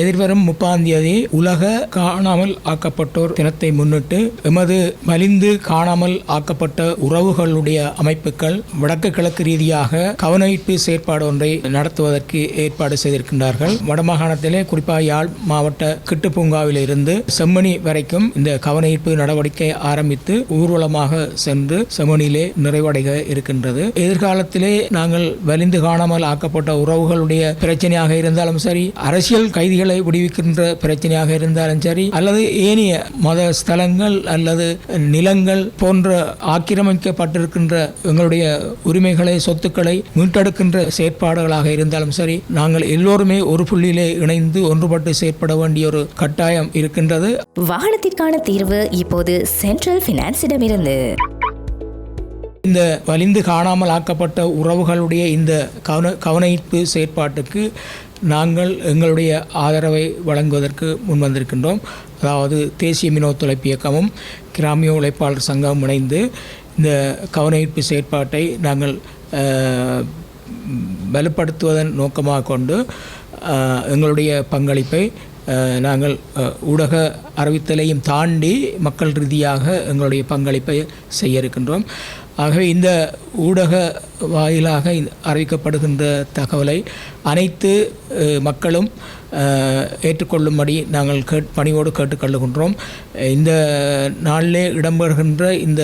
எதிர்வரும் முப்பாம் தேதி உலக காணாமல் ஆக்கப்பட்டோர் தினத்தை முன்னிட்டு எமது மலிந்து காணாமல் ஆக்கப்பட்ட உறவுகளுடைய அமைப்புகள் வடக்கு கிழக்கு ரீதியாக கவனஈர்ப்பு செயற்பாடு ஒன்றை நடத்துவதற்கு ஏற்பாடு செய்திருக்கின்றார்கள். வடமாகாணத்திலே குறிப்பாக யாழ் மாவட்ட கிட்டு பூங்காவில் இருந்து செம்மணி வரைக்கும் இந்த கவனஈர்ப்பு நடவடிக்கை ஆரம்பித்து ஊர்வலமாக சென்று செம்மணியிலே நிறைவடைய இருக்கின்றது. எதிர்காலத்திலே நாங்கள் வலிந்து காணாமல் ஆக்கப்பட்ட உறவுகளுடைய பிரச்சனையாக இருந்தாலும் சரி அரசியல் கைதிகளை விடுவிக்கின்ற பிரச்சனையாக இருந்தாலும் சரி அல்லது ஏனைய மத ஸ்தலங்கள் அல்லது நிலங்கள் போன்ற ஆக்கிரமிக்கப்பட்டிருக்கின்ற எங்களுடைய உரிமைகளை சொத்துக்களை மீட்டெடுக்கின்ற செயற்பாடுகளாக இருந்தாலும் சரி நாங்கள் எல்லோருமே ஒரு புள்ளியிலே இணைந்து ஒன்றுபட்டு செயற்பட வேண்டிய ஒரு கட்டாயம் இருக்கின்றது. வாகனத்திற்கான தீர்வு இப்போது சென்ட்ரல் பினான்ஸிடமிருந்து இந்த வலிந்து காணாமல் ஆக்கப்பட்ட உறவுகளுடைய இந்த கவன கவனஈர்ப்பு செயற்பாட்டுக்கு நாங்கள் எங்களுடைய ஆதரவை வழங்குவதற்கு முன்வந்திருக்கின்றோம். அதாவது தேசிய மினோ தொலைப்பு இயக்கமும் கிராமிய உழைப்பாளர் சங்கமும் இணைந்து இந்த கவனஈர்ப்பு செயற்பாட்டை நாங்கள் வலுப்படுத்துவதன் நோக்கமாக கொண்டு எங்களுடைய பங்களிப்பை நாங்கள் ஊடக அறிவித்தலையும் தாண்டி மக்கள் ரீதியாக எங்களுடைய பங்களிப்பை செய்ய இருக்கின்றோம். ஆகவே இந்த ஊடக வாயிலாக அறிவிக்கப்படுகின்ற தகவலை அனைத்து மக்களும் ஏற்றுக்கொள்ளும்படி நாங்கள் கேட் பணியோடு கேட்டுக்கொள்ளுகின்றோம். இந்த நாளிலே இடம்பெறுகின்ற இந்த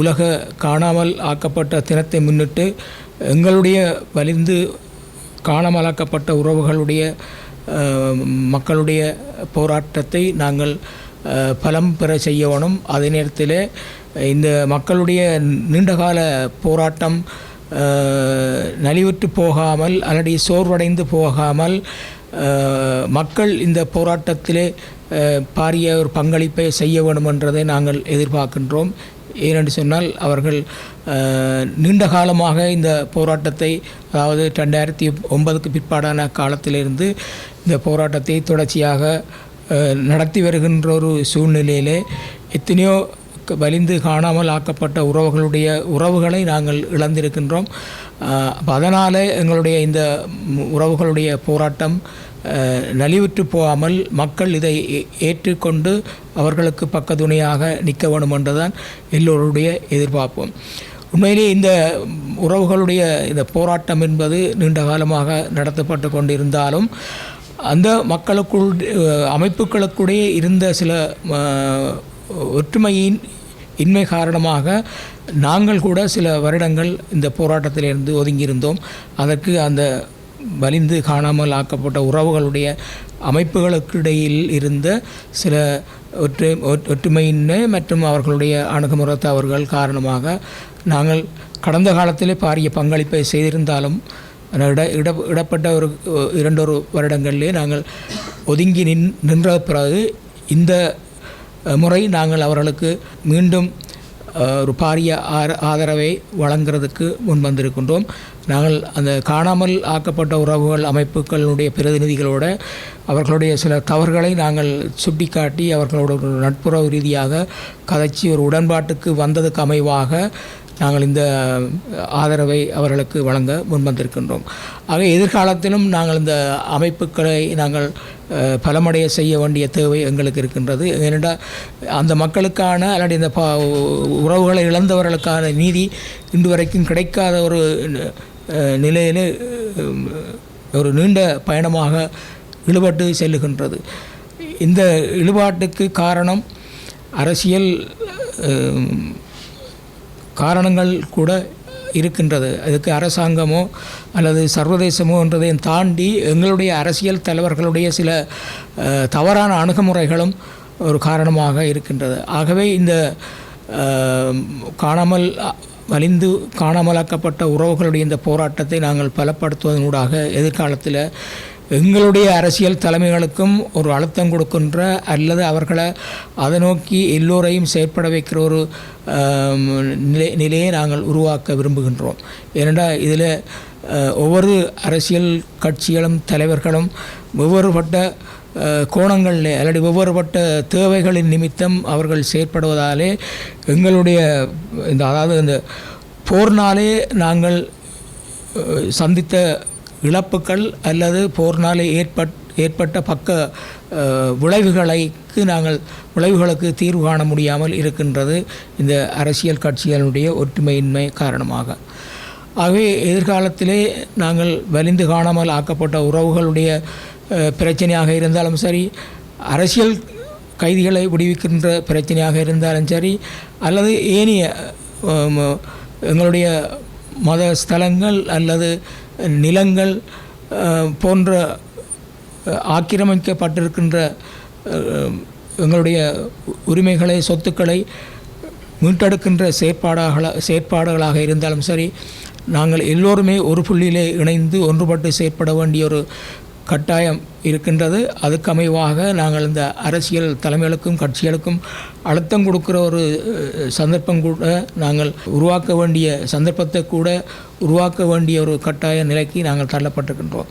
உலக காணாமல் ஆக்கப்பட்ட தினத்தை முன்னிட்டு எங்களுடைய வலிந்து காணாமலாக்கப்பட்ட உறவுகளுடைய மக்களுடைய போராட்டத்தை நாங்கள் பலம் பெற செய்யணும் அதே நேரத்தில் இந்த மக்களுடைய நீண்டகால போராட்டம் நலிவுற்று போகாமல் அல்லது சோர்வடைந்து போகாமல் மக்கள் இந்த போராட்டத்திலே பாரிய ஒரு பங்களிப்பை செய்ய வேண்டும் என்றதை நாங்கள் எதிர்பார்க்கின்றோம். ஏனென்று சொன்னால் அவர்கள் நீண்ட காலமாக இந்த போராட்டத்தை அதாவது ரெண்டாயிரத்தி ஒன்பதுக்கு பிற்பாடான காலத்திலிருந்து இந்த போராட்டத்தை தொடர்ச்சியாக நடத்தி வருகின்ற ஒரு சூழ்நிலையிலே எத்தனையோ வலிந்து காணாமல் ஆக்கப்பட்ட உறவுகளுடைய உறவுகளை நாங்கள் இழந்திருக்கின்றோம். அதனால் எங்களுடைய இந்த உறவுகளுடைய போராட்டம் நலிவுற்று போகாமல் மக்கள் இதை ஏ- ஏற்றுக்கொண்டு அவர்களுக்கு பக்கத்துணையாக நிற்க வேண்டும் என்றுதான் எல்லோருடைய எதிர்பார்ப்போம். உண்மையிலே இந்த உறவுகளுடைய இந்த போராட்டம் என்பது நீண்ட காலமாக நடத்தப்பட்டு கொண்டிருந்தாலும் அந்த மக்களுக்குள் அமைப்புகளுக்குடைய இருந்த சில ஒற்றுமையின் இன்மை காரணமாக நாங்கள் கூட சில வருடங்கள் இந்த போராட்டத்திலிருந்து ஒதுங்கியிருந்தோம். அதற்கு அந்த வலிந்து காணாமல் ஆக்கப்பட்ட உறவுகளுடைய அமைப்புகளுக்கிடையில் இருந்த சில ஒற்றை ஒற்- ஒற்றுமையின்மை மற்றும் அவர்களுடைய அணுகுமுறை தவறுகள் காரணமாக நாங்கள் கடந்த காலத்திலே பாரிய பங்களிப்பை செய்திருந்தாலும் இட இட இடப்பட்ட ஒரு இரண்டொரு வருடங்களிலே நாங்கள் ஒதுங்கி நின் நின்ற பிறகு இந்த முறை நாங்கள் அவர்களுக்கு மீண்டும் ஒரு பாரிய ஆதரவை வழங்குறதுக்கு முன் வந்திருக்கின்றோம். நாங்கள் அந்த காணாமல் ஆக்கப்பட்ட உறவுகள் அமைப்புகளுடைய பிரதிநிதிகளோட அவர்களுடைய சில தவறுகளை நாங்கள் சுட்டிக்காட்டி அவர்களோட ஒரு நட்புறவு ரீதியாக கதைச்சி ஒரு உடன்பாட்டுக்கு வந்ததுக்கு அமைவாக நாங்கள் இந்த ஆதரவை அவர்களுக்கு வழங்க முன்வந்திருக்கின்றோம். ஆக எதிர்காலத்திலும் நாங்கள் இந்த அமைப்புகளை நாங்கள் பலமடைய செய்ய வேண்டிய தேவை எங்களுக்கு இருக்கின்றது. ஏனென்றால் அந்த மக்களுக்கான அல்லது இந்த உறவுகளை இழந்தவர்களுக்கான நீதி இன்று வரைக்கும் கிடைக்காத ஒரு நிலையில் ஒரு நீண்ட பயணமாக இழுபட்டு செல்லுகின்றது. இந்த இழுபாட்டுக்கு காரணம் அரசியல் காரணங்கள் கூட இருக்கின்றது. அதுக்கு அரசாங்கமோ அல்லது சர்வதேசமோ என்றதையும் தாண்டி எங்களுடைய அரசியல் தலைவர்களுடைய சில தவறான அணுகுமுறைகளும் ஒரு காரணமாக இருக்கின்றது. ஆகவே இந்த காணாமல் வலிந்து காணாமலாக்கப்பட்ட உறவுகளுடைய இந்த போராட்டத்தை நாங்கள் பலப்படுத்துவதனூடாக எதிர்காலத்தில் எங்களுடைய அரசியல் தலைமைகளுக்கும் ஒரு அழுத்தம் கொடுக்கின்ற அல்லது அவர்களை அதை நோக்கி எல்லோரையும் செயற்பட வைக்கிற ஒரு நிலை நிலையை நாங்கள் உருவாக்க விரும்புகின்றோம். ஏனென்றால் இதில் ஒவ்வொரு அரசியல் கட்சிகளும் தலைவர்களும் ஒவ்வொருபட்ட அஹ், கோணங்களில் அல்லது ஒவ்வொருபட்ட தேவைகளின் நிமித்தம் அவர்கள் செயற்படுவதாலே எங்களுடைய இந்த அதாவது இந்த போர்னாலே நாங்கள் சந்தித்த இழப்புக்கள் அல்லது போர்னாலே ஏற்பட் ஏற்பட்ட பக்க விளைவுகளுக்கு விளைவுகளைக்கு நாங்கள் விளைவுகளுக்கு தீர்வு காண முடியாமல் இருக்கின்றது இந்த அரசியல் கட்சிகளுடைய ஒற்றுமையின்மை காரணமாக. ஆகவே எதிர்காலத்திலே நாங்கள் வலிந்து காணாமல் ஆக்கப்பட்ட உறவுகளுடைய பிரச்சனையாக இருந்தாலும் சரி அரசியல் கைதிகளை விடுவிக்கின்ற பிரச்சனையாக இருந்தாலும் சரி அல்லது ஏனைய எங்களுடைய மத ஸ்தலங்கள் அல்லது நிலங்கள் போன்ற ஆக்கிரமிக்கப்பட்டிருக்கின்ற எங்களுடைய உரிமைகளை சொத்துக்களை மீட்டெடுக்கின்ற செயற்பாடாக செயற்பாடுகளாக இருந்தாலும் சரி நாங்கள் எல்லோருமே ஒரு புள்ளியிலே இணைந்து ஒன்றுபட்டு செயற்பட வேண்டிய ஒரு கட்டாயம் இருக்கின்றது. அதுக்கு அமைவாக நாங்கள் இந்த அரசியல் தலைமைகளுக்கும் கட்சிகளுக்கும் அழுத்தம் கொடுக்குற ஒரு சந்தர்ப்பம் கூட நாங்கள் உருவாக்க வேண்டிய சந்தர்ப்பத்தை கூட உருவாக்க வேண்டிய ஒரு கட்டாய நிலைக்கு நாங்கள் தள்ளப்பட்டிருக்கின்றோம்.